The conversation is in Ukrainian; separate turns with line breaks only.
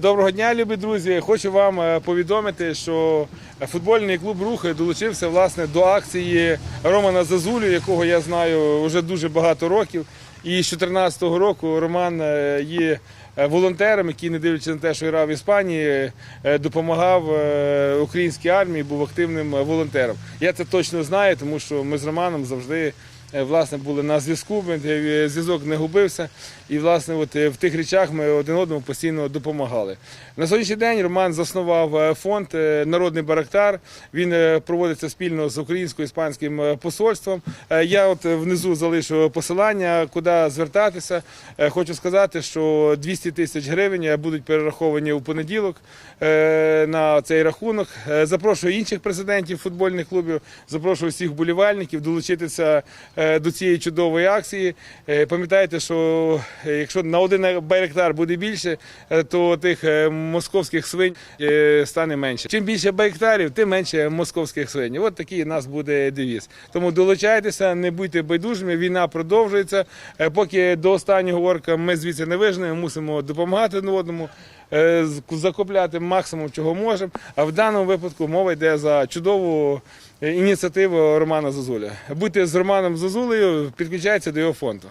Доброго дня, любі друзі. Хочу вам е, повідомити, що футбольний клуб Рух долучився власне до акції Романа Зазулю, якого я знаю вже дуже багато років. І з 2014 року Роман е, є е, волонтером, який, не дивлячись на те, що грав в Іспанії, допомагав українській армії, був активним волонтером. Я це точно знаю, тому що ми з Романом завжди. Е, Власне, були на зв'язку, е, зв'язок не губився, і власне, от е, в тих речах ми один одному постійно допомагали. На сьогоднішній день Роман заснував фонд Народний Барактар. Він проводиться спільно з українсько-іспанським посольством. Я от внизу залишу посилання, куди звертатися. Хочу сказати, що 200 тисяч гривень будуть перераховані у понеділок на цей рахунок. Запрошую інших президентів футбольних клубів, запрошую всіх вболівальників долучитися до цієї чудової акції. Е, Пам'ятайте, що е, якщо на один байрактар буде більше, е, то тих е, московських свинь е, стане менше. Чим більше байрактарів, тим менше московських свинь. От такий у нас буде девіз. Тому долучайтеся, не будьте байдужими. Війна продовжується. Е, Поки до останнього орка ми звідси не виженемо, мусимо допомагати один одному. е, Закупляти максимум, чого можемо. А в даному випадку мова йде за чудову е, ініціативу Романа Зозуля. Будьте з Романом Зозулею, підключайтеся до його фонду.